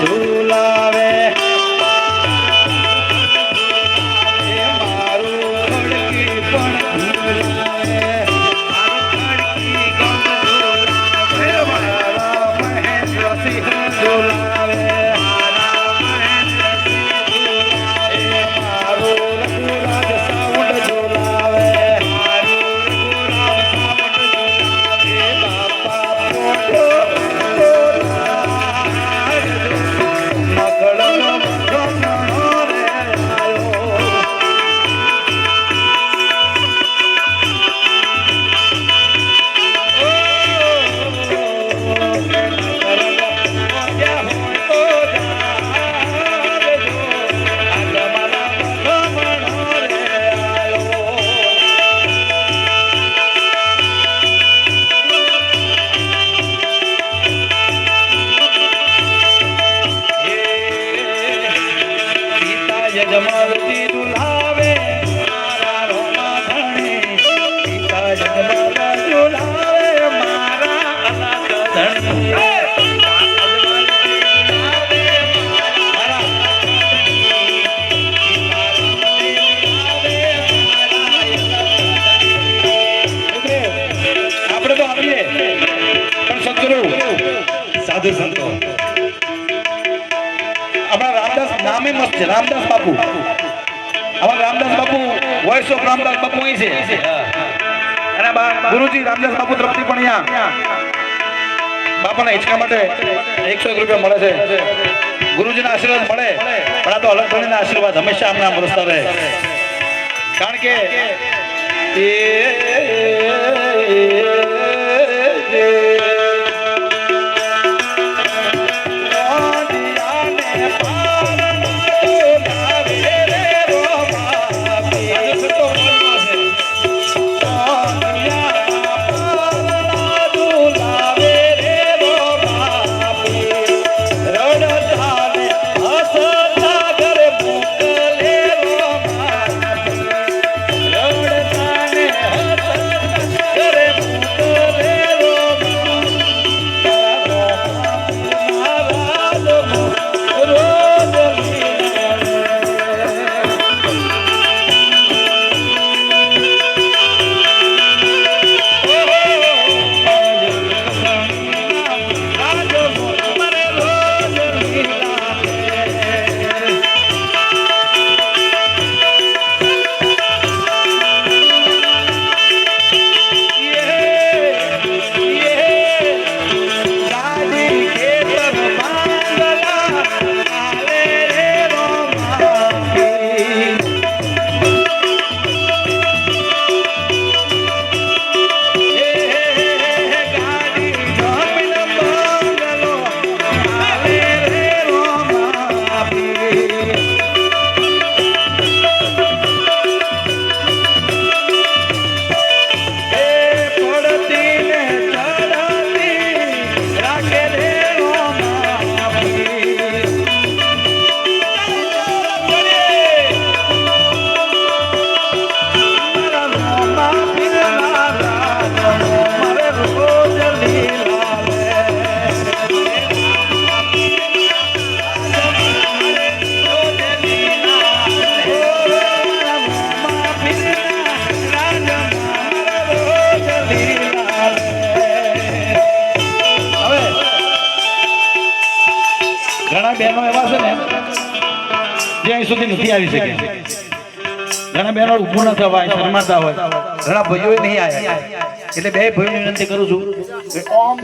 ઝુલાવે મારું પણ સાધુ સંતો આપણા રામદાસ નામે છે રામદાસ બાપુ અમારા રામદાસ બાપુ વોઇસ ઓફ રામદાસ બાપુ અહીં છે અને બા- ગુરુજી રામદાસ બાપુ તરફથી પણ અહીંયા બાપાના હિંચકા માટે એકસો એક રૂપિયા મળે છે. ગુરુજીના આશીર્વાદ મળે, પણ આ તો અલગ આશીર્વાદ હંમેશા અમને આમ રહે. કારણ કે હવે ઘણા બહેનો એવા છે ને, જે અહીં સુધી નથી આવી શકે ઘણા બહેનો ઊભું ન થવાય, શરમાતા હોય. ઘણા ભાઈઓ નહીં આવ્યા. એટલે બે ભાઈઓ વિનંતી કરું છું ઓમ